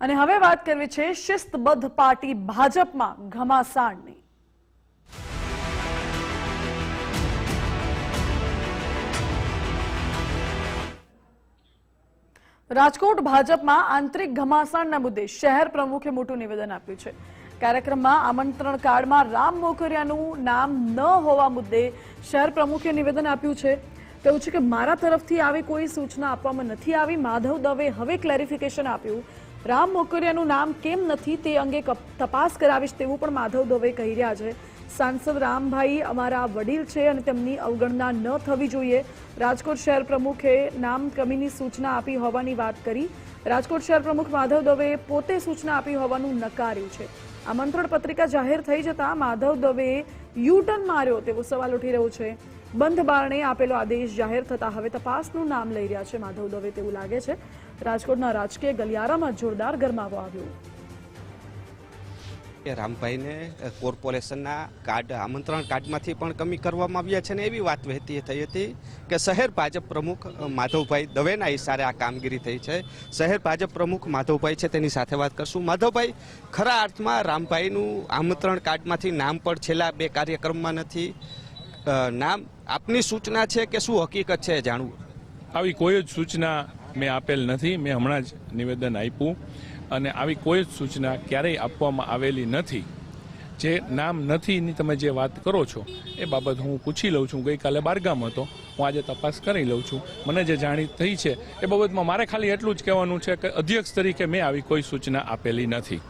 અને હવે વાત કરવી છે શિસ્તબદ્ધ પાર્ટી ભાજપમાં ઘમાસાણની. રાજકોટ ભાજપમાં આંતરિક ઘમાસાણના મુદ્દે શહેર પ્રમુખે મોટું નિવેદન આપ્યું છે. કાર્યક્રમમાં આમંત્રણ કાર્ડમાં રામ મોકરિયાનું નામ ન હોવા મુદ્દે શહેર પ્રમુખે નિવેદન આપ્યું છે. કહ્યું છે કે મારા તરફથી આવી કોઈ સૂચના આપવામાં નથી આવી. માધવ દવે હવે ક્લેરિફિકેશન આપ્યું. રામ મોકરિયાનું નામ કેમ નથી તે અંગે તપાસ કરાવીશ તેવું પણ માધવ દવે કહી રહ્યા છે. સાંસદ રામભાઈ અમારા વડીલ છે અને તેમની અવગણના ન થવી જોઈએ. રાજકોટ શહેર પ્રમુખે નામ કમીની સૂચના આપી હોવાની વાત કરી. રાજકોટ શહેર પ્રમુખ માધવ દવેએ પોતે સૂચના આપી હોવાનું નકાર્યું છે. આમંત્રણ પત્રિકા જાહેર થઈ જતા માધવ દવેએ યુટર્ન માર્યો તેવો સવાલ ઉઠી રહ્યો છે. બંધ બારણે આપેલો આદેશ જાહેર થતા હવે તપાસનું નામ લઈ રહ્યા છે માધવ દવે તેવું લાગે છે. રાજકોટના રાજકીય ગલિયારામાં જોરદાર ગરમાવો આવ્યો. રામભાઈને કોર્પોરેશનના કાર્ડ, આમંત્રણ કાર્ડમાંથી પણ કમી કરવામાં આવ્યા છે ને એવી વાત વહેતી થઈ હતી કે શહેર ભાજપ પ્રમુખ માધવભાઈ દવેના ઇશારે આ કામગીરી થઈ છે. શહેર ભાજપ પ્રમુખ માધવભાઈ છે તેની સાથે વાત કરશું. માધવભાઈ, ખરા અર્થમાં રામભાઈનું આમંત્રણ કાર્ડમાંથી નામ પણ છેલ્લા બે કાર્યક્રમમાં નથી. નામ આપની સૂચના છે કે શું હકીકત છે જાણવું? આવી કોઈ જ સૂચના મેં આપેલ નથી. મેં હમણાં જ નિવેદન આપ્યું અને આવી કોઈ જ સૂચના ક્યારેય આપવામાં આવેલી નથી. જે નામ નથીની તમે જે વાત કરો છો, એ બાબત હું પૂછી લઉં છું. ગઈકાલે બારગામ હતો. હું આજે તપાસ કરી લઉં છું. મને જે જાણી થઈ છે, એ બાબતમાં મારે ખાલી એટલું જ કહેવાનું છે કે અધ્યક્ષ તરીકે મેં આવી કોઈ સૂચના આપેલી નથી.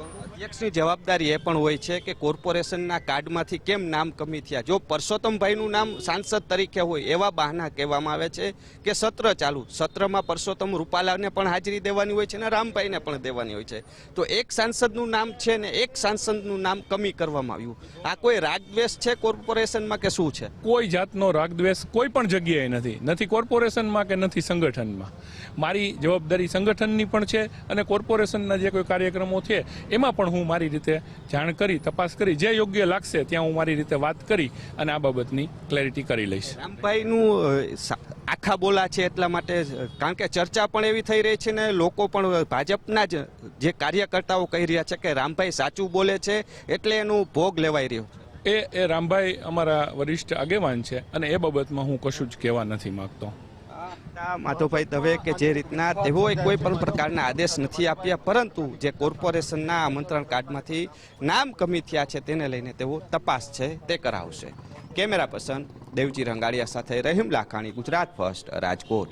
અધ્યક્ષની જવાબદારી એ પણ હોય છે કે કોર્પોરેશનના કાર્ડમાંથી કેમ નામ કમી થયા? જો પરસોત્તમભાઈનું નામ સાંસદ તરીકે હોય એવા બહાના કહેવામાં આવે છે કે સત્ર ચાલુ. સત્રમાં પરસોત્તમ રૂપાલાને પણ હાજરી દેવાની હોય છે અને રામભાઈને પણ દેવાની હોય છે. તો એક સાંસદનું નામ છે ને એક સાંસદનું નામ કમી કરવામાં આવ્યું. આ કોઈ રાગદ્વેષ છે કોર્પોરેશનમાં કે શું છે? કોઈ જાતનો રાગદ્વેષ કોઈ પણ જગ્યાએ નથી. નથી કોર્પોરેશનમાં કે નથી સંગઠનમાં. મારી જવાબદારી સંગઠનની પણ છે અને કોર્પોરેશનના જે કોઈ કાર્યક્રમો છે, એમાં પણ હું મારી રીતે જાણ કરી તપાસ કરી જે યોગ્ય લાગશે ત્યાં હું મારી રીતે વાત કરી અને આ બાબતની ક્લેરિટી કરી લઈશ. રામભાઈનું આખા બોલા છે એટલા માટે કારણ કે ચર્ચા પણ એવી થઈ રહી છે ને લોકો પણ ભાજપના જ જે કાર્યકર્તાઓ કહી રહ્યા છે કે રામભાઈ સાચું બોલે છે એટલે એનું ભોગ લેવાઈ રહ્યો એ એ રામભાઈ અમારા વરિષ્ઠ આગેવાન છે અને એ બાબતમાં હું કશું જ કહેવા નથી માંગતો. માધવભાઈ દવે કે જે રીતના તેઓએ કોઈ પણ પ્રકારના આદેશ નથી આપ્યા, પરંતુ જે કોર્પોરેશનના આમંત્રણ કાર્ડમાંથી નામ કમી થયા છે તેને લઈને તેઓ તપાસ છે, તે કરાવશે. કેમેરા પર્સન દેવજી રંગાડિયા સાથે રહીમ લાખાણી, ગુજરાત ફર્સ્ટ રાજકોટ.